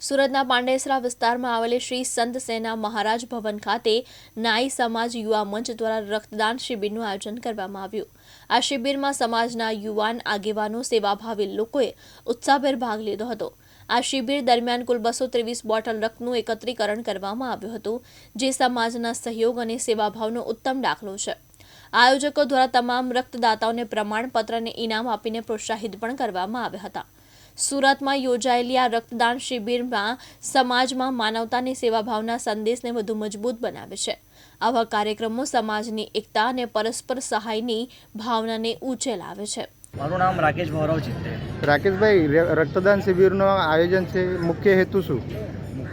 સુરતના પાંડેસરા વિસ્તારમાં આવેલી શ્રી સંત સેના મહારાજ ભવન ખાતે નાઈ સમાજ યુવા મંચ દ્વારા રક્તદાન શિબિરનું આયોજન કરવામાં આવ્યું. આ શિબિરમાં સમાજના યુવાન આગેવાનો, સેવાભાવી લોકોએ ઉત્સાહભેર ભાગ લીધો હતો. આ શિબિર દરમિયાન કુલ બસો ત્રેવીસ બોટલ રક્તનું એકત્રીકરણ કરવામાં આવ્યું હતું, જે સમાજના સહયોગ અને સેવાભાવનો ઉત્તમ દાખલો છે. આયોજકો દ્વારા તમામ રક્તદાતાઓને પ્રમાણપત્ર અને ઇનામ આપીને પ્રોત્સાહિત પણ કરવામાં આવ્યા હતા. સુરતમાં યોજાયેલી આ રક્તદાન શિબિરમાં સમાજમાં માનવતાની સેવાભાવના સંદેશને વધુ મજબૂત બનાવે છે. આવા કાર્યક્રમો સમાજની એકતા અને પરસ્પર સહાયની ભાવનાને ઊંચે લાવે છે. મારું નામ રાકેશ ભૌરવ છે રાકેશભાઈ રક્તદાન શિબિરનું આયોજન છે. મુખ્ય હેતુ શું?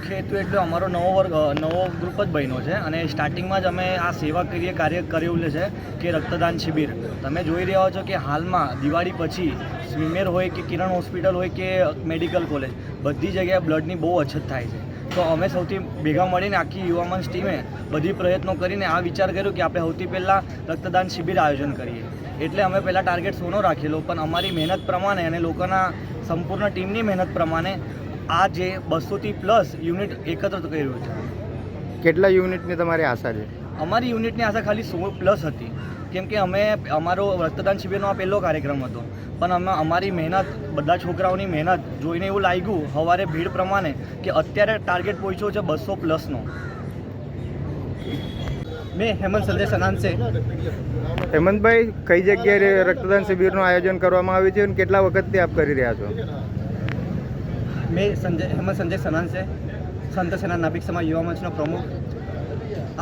હેતુ એટલે અમારો નવો વર્ગ નવો ગ્રુપ જ બન્યો છે અને સ્ટાર્ટિંગમાં જ અમે આ સેવા કરીએ, કાર્ય કર્યું છે કે રક્તદાન શિબિર. તમે જોઈ રહ્યા છો કે હાલમાં દિવાળી પછી સ્વિમેર હોય કે કિરણ હોસ્પિટલ હોય કે મેડિકલ કોલેજ, બધી જગ્યાએ બ્લડની બહુ અછત થાય છે. તો અમે સૌથી ભેગા મળીને આખી યુવામંચ ટીમે બધી પ્રયત્નો કરીને આ વિચાર કર્યો કે આપણે સૌથી પહેલાં રક્તદાન શિબિર આયોજન કરીએ. એટલે અમે પહેલાં ટાર્ગેટ સોનો રાખેલો, પણ અમારી મહેનત પ્રમાણે અને લોકોના સંપૂર્ણ ટીમની મહેનત પ્રમાણે આ જે બસોથી પ્લસ યુનિટ એકત્ર કર્યું છે. કેટલા યુનિટની તમારી આશા છે? અમારી યુનિટની આશા ખાલી સો પ્લસ હતી. કેમ કે અમે અમારો રક્તદાન શિબિરનો આ પહેલો કાર્યક્રમ હતો. પણ અમે અમારી મહેનત બધા છોકરાઓની મહેનત જોઈને એવું લાગ્યું સવારે ભીડ પ્રમાણે કે અત્યારે ટાર્ગેટ પહોંચ્યો છે બસો પ્લસનો. મેં હેમંત સંદેશ અનાંત હેમંતભાઈ કઈ જગ્યાએ રક્તદાન શિબિરનું આયોજન કરવામાં આવ્યું છે અને કેટલા વખતથી આપ કરી રહ્યા છો? મેં સંજય હેમંત સંજય સનાન છે. સંત સેના નાભિક સમાજ યુવા મંચનો પ્રમુખ.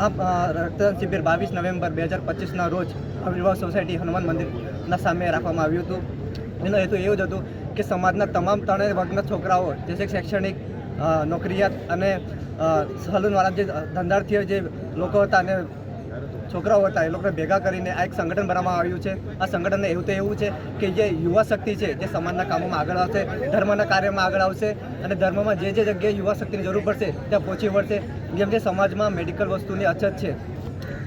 આ રક્તદાન શિબિર બાવીસ નવેમ્બર બે હજાર પચીસના રોજ યુવા સોસાયટી હનુમાન મંદિરના સામે રાખવામાં આવ્યું હતું. એનો હેતુ એવું જ હતું કે સમાજના તમામ ત્રણેય વર્ગના છોકરાઓ, જે છે શૈક્ષણિક નોકરિયાત અને સલૂનવાળા જે ધંધાર્થીઓ જે લોકો હતા અને છોકરાઓ હતા, એ લોકોને ભેગા કરીને આ એક સંગઠન બનાવવામાં આવ્યું છે. આ સંગઠનને એવું તો એવું છે કે જે યુવા શક્તિ છે, જે સમાજના કામોમાં આગળ આવશે, ધર્મના કાર્યમાં આગળ આવશે અને ધર્મમાં જે જે જગ્યાએ યુવા શક્તિની જરૂર પડશે, ત્યાં પહોંચી વળશે. જેમ કે સમાજમાં મેડિકલ વસ્તુની અછત છે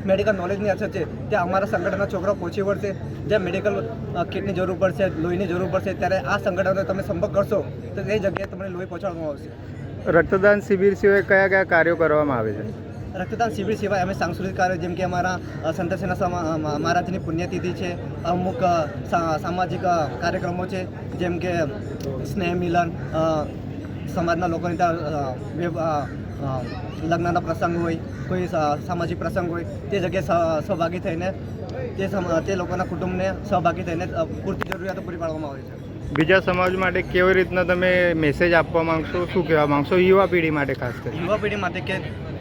મેડિકલ નોલેજની અછત છે, ત્યાં અમારા સંગઠનના છોકરાઓ પહોંચી વળશે. જ્યાં મેડિકલ કિટની જરૂર પડશે, લોહીની જરૂર પડશે, ત્યારે આ સંગઠનનો તમે સંપર્ક કરશો, તો એ જગ્યાએ તમને લોહી પહોંચાડવામાં આવશે. રક્તદાન શિબિર સિવાય કયા કયા કાર્યો કરવામાં આવે છે? રક્તદાન શિબિર સિવાય અમે સાંસ્કૃતિક કાર્યો જેમ કે અમારા સંતસેના મહારાજની પુણ્યતિથિ છે અમુક સામાજિક કાર્યક્રમો છે જેમ કે સ્નેહ મિલન સમાજના લોકોની ત્યાં લગ્નના પ્રસંગ હોય કોઈ સામાજિક પ્રસંગ હોય તે જગ્યાએ સહ- સહભાગી થઈને તે તે લોકોના કુટુંબને સહભાગી થઈને પૂરતી જરૂરિયાતો પૂરી પાડવામાં આવે છે. બીજા સમાજ માટે કેવી રીતના તમે મેસેજ આપવા માંગશો? શું કહેવા માંગશો? યુવા પેઢી માટે ખાસ કરી યુવા પેઢી માટે કે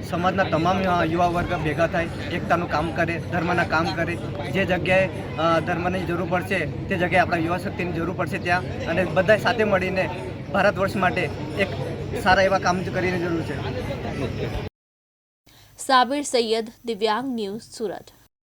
સમાજના તમામ યુવા વર્ગ ભેગા થાય, એકતાનું કામ કરે, ધર્મના કામ કરે. જે જગ્યાએ ધર્મની જરૂર પડશે, તે જગ્યાએ આપણા યુવા શક્તિની જરૂર પડશે ત્યાં. અને બધા સાથે મળીને ભારત વર્ષ માટે એક સારા એવા કામ કરીને જરૂર છે. સાબિર સૈયદ, દિવ્યાંગ ન્યૂઝ સુરત.